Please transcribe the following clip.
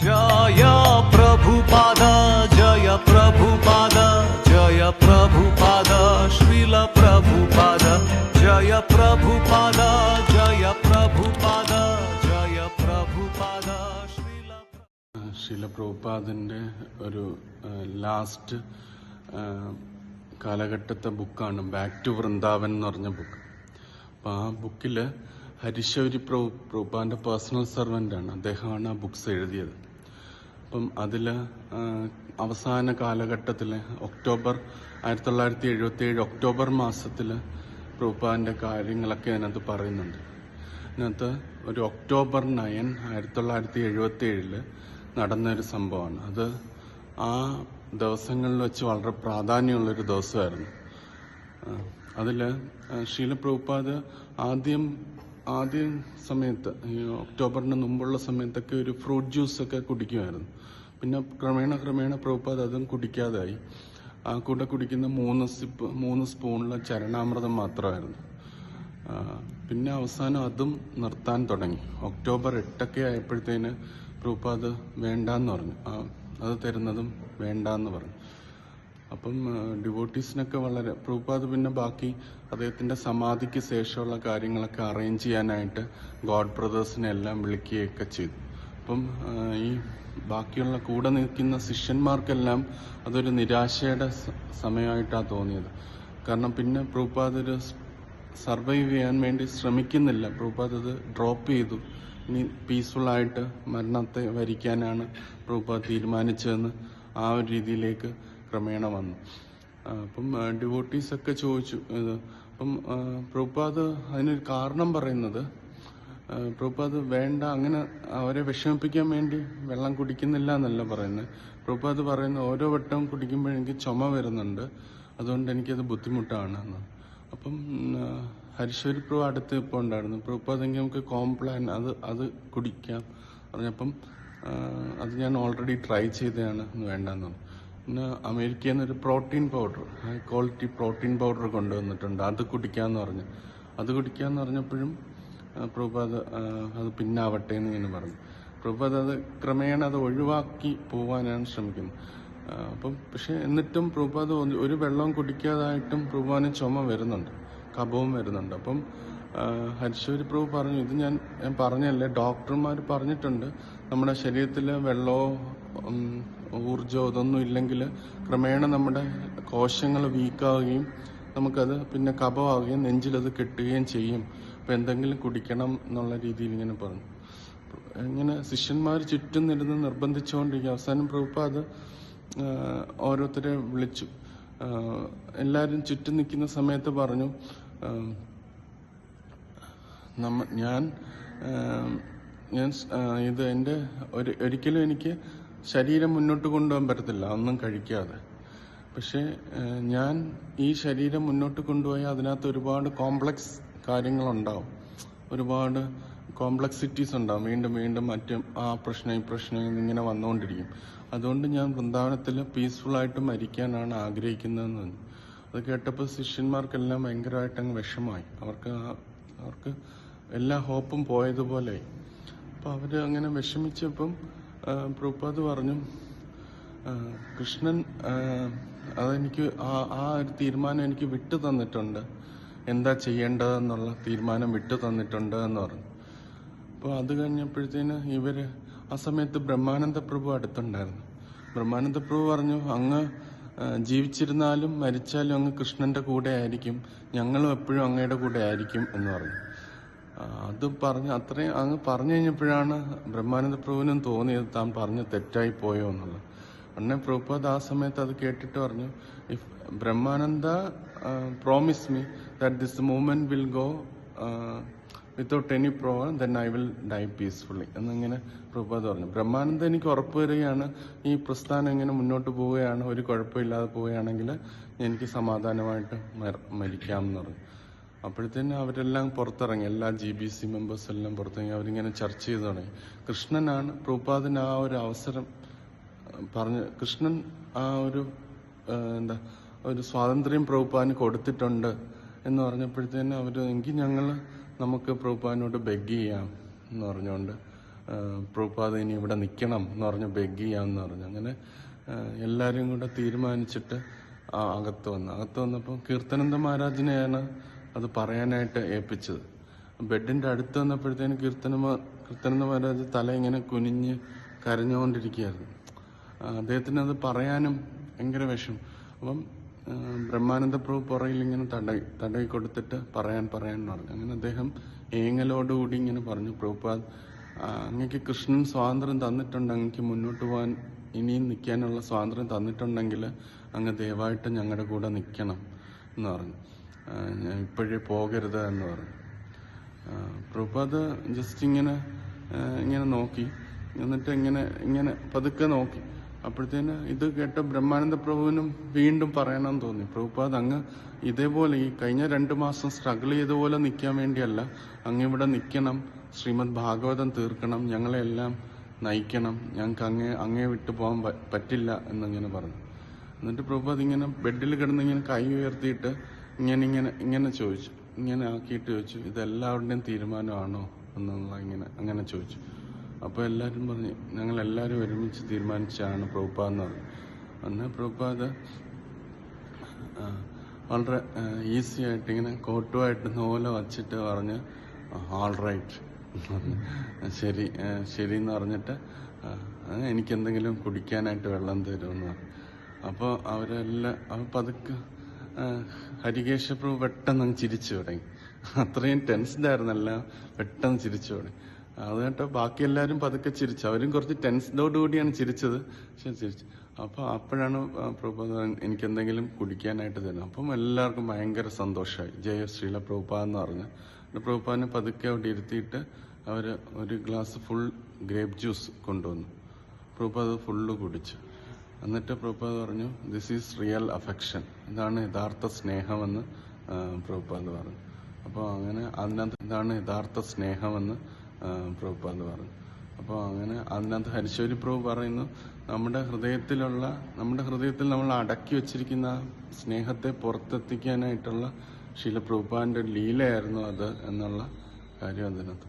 ജയ ജയ ജയ ജയ ജയ ജയ ഒരു ലാസ്റ്റ് കാലഘട്ടത്തെ ബുക്കാണ് ബാക്ക് ടു വൃന്ദാവൻ എന്ന് പറഞ്ഞ ബുക്ക് അപ്പോൾ ആ ബുക്കിൽ ഹരിശൗരി പ്രഭു പ്രഭുപാന്റെ പേഴ്സണൽ സർവന്റാണ് അദ്ദേഹമാണ് ആ ബുക്ക്സ് എഴുതിയത്. അപ്പം അതിൽ അവസാന കാലഘട്ടത്തിൽ ഒക്ടോബർ ആയിരത്തി തൊള്ളായിരത്തി എഴുപത്തി ഏഴ് ഒക്ടോബർ മാസത്തിൽ പ്രൂപ്പാന്റെ കാര്യങ്ങളൊക്കെ അതിനകത്ത് പറയുന്നുണ്ട്. അതിനകത്ത് ഒരു ഒക്ടോബർ നയൻ ആയിരത്തി തൊള്ളായിരത്തി എഴുപത്തി ഏഴിൽ നടന്നൊരു സംഭവമാണ്. അത് ആ ദിവസങ്ങളിൽ വെച്ച് വളരെ പ്രാധാന്യമുള്ളൊരു ദിവസമായിരുന്നു. അതിൽ ശീല ആദ്യം ആദ്യ സമയത്ത് ഒക്ടോബറിന് മുമ്പുള്ള സമയത്തൊക്കെ ഒരു ഫ്രൂട്ട് ജ്യൂസ് ഒക്കെ കുടിക്കുമായിരുന്നു. പിന്നെ ക്രമേണ ക്രമേണ പ്രഭുപാദ് അതും കുടിക്കാതായി ആ കൂടെ കുടിക്കുന്ന മൂന്ന് സിപ്പ് മൂന്ന് സ്പൂണിലെ ചരണാമൃതം മാത്രമായിരുന്നു. പിന്നെ അവസാനം അതും നിർത്താൻ തുടങ്ങി. ഒക്ടോബർ എട്ടൊക്കെ ആയപ്പോഴത്തേന് പ്രഭുപാദ് വേണ്ടാന്ന് പറഞ്ഞു. അത് തരുന്നതും വേണ്ടാന്ന് പറഞ്ഞു. അപ്പം ഡിവോട്ടീസിനൊക്കെ വളരെ പ്രഭുപാദ് പിന്നെ ബാക്കി അദ്ദേഹത്തിന്റെ സമാധിക്ക് ശേഷമുള്ള കാര്യങ്ങളൊക്കെ അറേഞ്ച് ചെയ്യാനായിട്ട് ഗോഡ് ബ്രദേഴ്സിനെ എല്ലാം വിളിക്കുകയൊക്കെ ചെയ്തു. അപ്പം ഈ ബാക്കിയുള്ള കൂടെ നിൽക്കുന്ന ശിഷ്യന്മാർക്കെല്ലാം അതൊരു നിരാശയുടെ സമയമായിട്ടാണ് തോന്നിയത്. കാരണം പിന്നെ പ്രഭുപാദ് ഒരു സർവൈവ് ചെയ്യാൻ വേണ്ടി ശ്രമിക്കുന്നില്ല. പ്രഭുപാദ് അത് ഡ്രോപ്പ് ചെയ്തു. ഇനി പീസ്ഫുള്ളായിട്ട് മരണത്തെ വരിക്കാനാണ് പ്രഭുപാദ് തീരുമാനിച്ചതെന്ന് ആ ഒരു രീതിയിലേക്ക് ക്രമേണ വന്നു. അപ്പം ഡിവോട്ടീസ് ഒക്കെ ചോദിച്ചു ഇത് അപ്പം പ്രഭുപാദ് അതിനൊരു കാരണം പറയുന്നത് പ്രഭുപാദ് വേണ്ട അങ്ങനെ അവരെ വിഷമിപ്പിക്കാൻ വേണ്ടി വെള്ളം കുടിക്കുന്നില്ല എന്നല്ല പറയുന്നത്. പ്രഭുപാദ് പറയുന്ന ഓരോ വട്ടവും കുടിക്കുമ്പോൾ എനിക്ക് ചുമ വരുന്നുണ്ട് അതുകൊണ്ട് എനിക്കത് ബുദ്ധിമുട്ടാണ് എന്ന്. അപ്പം ഹരിശ്വരി പ്രഭു അടുത്ത് ഇപ്പോൾ ഉണ്ടായിരുന്നു. പ്രഭുപാദ് എങ്കിൽ നമുക്ക് കോംപ്ലാൻ അത് അത് കുടിക്കാം. പറഞ്ഞപ്പം അത് ഞാൻ ഓൾറെഡി ട്രൈ ചെയ്തതാണ് വേണ്ടെന്ന് പിന്നെ അമേരിക്കയിൽ നിന്നൊരു protein powder high quality protein powder കൊണ്ടുവന്നിട്ടുണ്ട്. അത് കുടിക്കാന്ന് പറഞ്ഞു. അത് കുടിക്കാന്ന് പറഞ്ഞപ്പോഴും പ്രഭുപാദ് അത് പിന്നാവട്ടെ എന്ന് ഇങ്ങനെ പറഞ്ഞു. പ്രഭുപാദ് അത് ക്രമേണ അത് ഒഴിവാക്കി പോവാനാണ് ശ്രമിക്കുന്നത്. അപ്പം പക്ഷെ എന്നിട്ടും പ്രഭുപാദ് ഒരു വെള്ളവും കുടിക്കാതായിട്ടും പ്രഭുപാദിന് ചുമ വരുന്നുണ്ട്. കഫവും വരുന്നുണ്ട്. അപ്പം ഹരിശൂരി പ്രഭു പറഞ്ഞു ഇത് ഞാൻ ഞാൻ പറഞ്ഞല്ലേ ഡോക്ടർമാർ പറഞ്ഞിട്ടുണ്ട്. നമ്മുടെ ശരീരത്തിൽ വെള്ളമോ ഉം, ഊർജമോ ഇതൊന്നും ഇല്ലെങ്കിൽ ക്രമേണ നമ്മുടെ കോശങ്ങൾ വീക്കാവുകയും നമുക്കത് പിന്നെ കഫമാവുകയും നെഞ്ചിലത് കെട്ടുകയും ചെയ്യും. അപ്പം എന്തെങ്കിലും കുടിക്കണം എന്നുള്ള രീതിയിൽ ഇങ്ങനെ പറഞ്ഞു. ഇങ്ങനെ ശിഷ്യന്മാർ ചുറ്റും നിരുന്ന് നിർബന്ധിച്ചുകൊണ്ടിരിക്കും അവസാനം പ്രഭുപാദ് അത് ഓരോരുത്തരെ വിളിച്ചു. എല്ലാവരും ചുറ്റും നിൽക്കുന്ന സമയത്ത് പറഞ്ഞു നമ്മ ഞാൻ ഞാൻ ഇത് എന്റെ ഒരു ഒരിക്കലും എനിക്ക് ശരീരം മുന്നോട്ട് കൊണ്ടുപോകാൻ പറ്റത്തില്ല ഒന്നും കഴിക്കാതെ. പക്ഷേ ഞാൻ ഈ ശരീരം മുന്നോട്ട് കൊണ്ടുപോയാൽ അതിനകത്ത് ഒരുപാട് കോംപ്ലക്സ് കാര്യങ്ങളുണ്ടാവും. ഒരുപാട് കോംപ്ലക്സിറ്റീസ് ഉണ്ടാവും. വീണ്ടും വീണ്ടും മറ്റും ആ പ്രശ്നം ഈ പ്രശ്നം ഇങ്ങനെ വന്നുകൊണ്ടിരിക്കും. അതുകൊണ്ട് ഞാൻ വൃന്ദാവനത്തിൽ പീസ്ഫുള്ളായിട്ട് മരിക്കാനാണ് ആഗ്രഹിക്കുന്നതെന്ന് പറഞ്ഞു. അത് കേട്ടപ്പോൾ ശിഷ്യന്മാർക്കെല്ലാം ഭയങ്കരമായിട്ട് അങ്ങ് വിഷമായി അവർക്ക് അവർക്ക് എല്ലാ ഹോപ്പും പോയതുപോലെ അപ്പോൾ അവർ അങ്ങനെ വിഷമിച്ചപ്പം പ്രഭുപാദ് പറഞ്ഞു കൃഷ്ണൻ അതെനിക്ക് ആ ആ ഒരു തീരുമാനം എനിക്ക് വിട്ടു തന്നിട്ടുണ്ട്. എന്താ ചെയ്യേണ്ടതെന്നുള്ള തീരുമാനം വിട്ടു തന്നിട്ടുണ്ട് എന്ന് പറഞ്ഞു. അപ്പോൾ അത് കഴിഞ്ഞപ്പോഴത്തേന് ഇവർ ആ സമയത്ത് ബ്രഹ്മാനന്ദ പ്രഭു അടുത്തുണ്ടായിരുന്നു. ബ്രഹ്മാനന്ദ പ്രഭു പറഞ്ഞു അങ്ങ് ജീവിച്ചിരുന്നാലും മരിച്ചാലും അങ്ങ് കൃഷ്ണന്റെ കൂടെ ആയിരിക്കും. ഞങ്ങളും എപ്പോഴും അങ്ങയുടെ കൂടെ ആയിരിക്കും എന്ന് പറഞ്ഞു. അത് പറഞ്ഞ് അത്രയും അങ്ങ് പറഞ്ഞു കഴിഞ്ഞപ്പോഴാണ് ബ്രഹ്മാനന്ദ പ്രഭുവിനും തോന്നിയത് താൻ പറഞ്ഞ് തെറ്റായി പോയോ എന്നുള്ളത്. അന്നെ പ്രഭുപാദ് ആ സമയത്ത് അത് കേട്ടിട്ട് പറഞ്ഞു if Brahmananda promise me that this movement will go without any problem then I will die peacefully എന്നിങ്ങനെ പ്രഭുപാദ് പറഞ്ഞു. ബ്രഹ്മാനന്ദ എനിക്ക് ഉറപ്പ് വരികയാണ് ഈ പ്രസ്ഥാനം ഇങ്ങനെ മുന്നോട്ട് പോവുകയാണ് ഒരു കുഴപ്പമില്ലാതെ പോവുകയാണെങ്കിൽ എനിക്ക് സമാധാനമായിട്ട് മരിക്കാം എന്ന് പറഞ്ഞു. അപ്പോഴത്തേനും അവരെല്ലാം പുറത്തിറങ്ങി എല്ലാ ജി ബി സി മെമ്പേഴ്സ് എല്ലാം പുറത്തിറങ്ങി അവരിങ്ങനെ ചർച്ച ചെയ്ത് തുടങ്ങി. കൃഷ്ണനാണ് പ്രഭുപാദിന് ആ ഒരു അവസരം പറഞ്ഞ് കൃഷ്ണൻ ആ ഒരു എന്താ ഒരു സ്വാതന്ത്ര്യം പ്രഭുപാദിന് കൊടുത്തിട്ടുണ്ട് എന്ന് പറഞ്ഞപ്പോഴത്തേനും അവർ എങ്കിൽ ഞങ്ങൾ നമുക്ക് പ്രഭുപാദിനോട് ബെഗ് ചെയ്യാം എന്ന് പറഞ്ഞുകൊണ്ട് പ്രൂപ്പാദ ഇനി ഇവിടെ നിൽക്കണം എന്ന് പറഞ്ഞ് ബെഗ് ചെയ്യാം എന്ന് പറഞ്ഞു. അങ്ങനെ എല്ലാവരും കൂടെ തീരുമാനിച്ചിട്ട് അകത്ത് വന്നു. അകത്ത് വന്നപ്പോൾ കീർത്തനന്ദ മഹാരാജിനെയാണ് അത് പറയാനായിട്ട് ഏൽപ്പിച്ചത്. ബെഡിന്റെ അടുത്ത് വന്നപ്പോഴത്തേന് കീർത്തന കീർത്തനന്ദ മഹാരാജ് തല ഇങ്ങനെ കുനിഞ്ഞ് കരഞ്ഞുകൊണ്ടിരിക്കുകയായിരുന്നു. അദ്ദേഹത്തിന് അത് പറയാനും ഭയങ്കര വിഷം അപ്പം ബ്രഹ്മാനന്ദ പ്രഭു പുറയിൽ ഇങ്ങനെ തടയി തടയി കൊടുത്തിട്ട് പറയാൻ പറയാൻ പറഞ്ഞു. അങ്ങനെ അദ്ദേഹം ഏങ്ങലോടുകൂടി ഇങ്ങനെ പറഞ്ഞു പ്രഭുപാദ് അങ്ങക്ക് കൃഷ്ണൻ സ്വാതന്ത്ര്യം തന്നിട്ടുണ്ട് അങ്ങക്ക് മുന്നോട്ട് പോകാൻ ഇനിയും നിൽക്കാനുള്ള സ്വാതന്ത്ര്യം തന്നിട്ടുണ്ടെങ്കിൽ അങ്ങ് ദയവായിട്ട് ഞങ്ങളുടെ കൂടെ നിൽക്കണം എന്ന് പറഞ്ഞു. ഞാൻ ഇപ്പോഴേ പോകരുത് എന്ന് പറഞ്ഞു. പ്രഭുപാദ് ജസ്റ്റ് ഇങ്ങനെ ഇങ്ങനെ നോക്കി. എന്നിട്ട് ഇങ്ങനെ ഇങ്ങനെ പതുക്കെ നോക്കി. അപ്പോഴത്തേന് ഇത് കേട്ട ബ്രഹ്മാനന്ദ പ്രഭുവിനും വീണ്ടും പറയണമെന്ന് തോന്നി. പ്രഭുപാദ് അങ്ങ് ഇതേപോലെ ഈ കഴിഞ്ഞ രണ്ട് മാസം സ്ട്രഗിൾ ചെയ്ത പോലെ നിൽക്കാൻ വേണ്ടിയല്ല. അങ്ങ് ഇവിടെ നിൽക്കണം ശ്രീമദ് ഭാഗവതം തീർക്കണം ഞങ്ങളെല്ലാം നയിക്കണം ഞങ്ങൾക്ക് അങ്ങേ അങ്ങേ വിട്ടു പോകാൻ പറ്റില്ല എന്നിങ്ങനെ പറഞ്ഞു. എന്നിട്ട് പ്രഭുപാദ് ഇങ്ങനെ ബെഡിൽ കിടന്ന് ഇങ്ങനെ കൈ ഉയർത്തിയിട്ട് ഇങ്ങനെ ഇങ്ങനെ ഇങ്ങനെ ചോദിച്ചു. ഇങ്ങനെ ആക്കിയിട്ട് ചോദിച്ചു ഇതെല്ലാവരുടെയും തീരുമാനമാണോ? എന്നുള്ള ഇങ്ങനെ അങ്ങനെ ചോദിച്ചു. അപ്പോൾ എല്ലാവരും പറഞ്ഞു ഞങ്ങൾ എല്ലാവരും ഒരുമിച്ച് തീരുമാനിച്ചാണ് പ്രഭുപാദ് എന്ന് പറഞ്ഞു. അന്ന് പ്രഭുപാദ് വളരെ ഈസി ആയിട്ട് ഇങ്ങനെ കോട്ടുമായിട്ട് നോല വച്ചിട്ട് പറഞ്ഞ് ആൾ റൈറ്റ് ശരി ശരി എന്ന് പറഞ്ഞിട്ട് ആ, ആ, എനിക്ക് എന്തെങ്കിലും കുടിക്കാനായിട്ട് വെള്ളം തരുമെന്ന് പറഞ്ഞു. അപ്പോൾ അവരെല്ലാം അവ പതുക്കെ ഹരികേശ പ്രഭു പെട്ടെന്ന് അങ്ങ് ചിരിച്ചു തുടങ്ങി. അത്രയും ടെൻസ്ഡ് ആയിരുന്നല്ല പെട്ടെന്ന് ചിരിച്ചു തുടങ്ങി. അത് കേട്ടോ ബാക്കി എല്ലാവരും പതുക്കെ ചിരിച്ചു. അവരും കുറച്ച് ടെൻസ്ഡോടുകൂടിയാണ് ചിരിച്ചത് പക്ഷെ ചിരിച്ചു. അപ്പോൾ അപ്പോഴാണ് പ്രഭുപാദ എനിക്ക് എന്തെങ്കിലും കുടിക്കാനായിട്ട് തരുന്നത്. അപ്പം എല്ലാവർക്കും ഭയങ്കര സന്തോഷമായി. ജയ ശ്രീല പ്രഭുപാദ എന്ന് പറഞ്ഞു. പ്രഭുപാദിനെ പതുക്കെ അവിടെ ഇരുത്തിയിട്ട് അവർ ഒരു ഗ്ലാസ് ഫുൾ ഗ്രേപ്പ് ജ്യൂസ് കൊണ്ടുവന്നു. പ്രഭുപാദ് ഫുള്ള് കുടിച്ചു. എന്നിട്ട് പ്രഭുപാദ് പറഞ്ഞു ദിസ് ഈസ് റിയൽ അഫെക്ഷൻ ഇതാണ് യഥാർത്ഥ സ്നേഹമെന്ന് പ്രഭുപാദ് പറഞ്ഞു. അപ്പോൾ അങ്ങനെ അതിനകത്ത് ഇതാണ് യഥാർത്ഥ സ്നേഹമെന്ന് പ്രഭുപാദ് പറഞ്ഞു. അപ്പോൾ അങ്ങനെ അതിനകത്ത് ഹരിശോരി പ്രഭു പറയുന്നു നമ്മുടെ ഹൃദയത്തിലുള്ള നമ്മുടെ ഹൃദയത്തിൽ നമ്മൾ അടക്കി വെച്ചിരിക്കുന്ന സ്നേഹത്തെ പുറത്തെത്തിക്കാനായിട്ടുള്ള ശീല പ്രഭുപാദിന്റെ ലീലയായിരുന്നു അത് എന്നുള്ള കാര്യം അതിനകത്ത്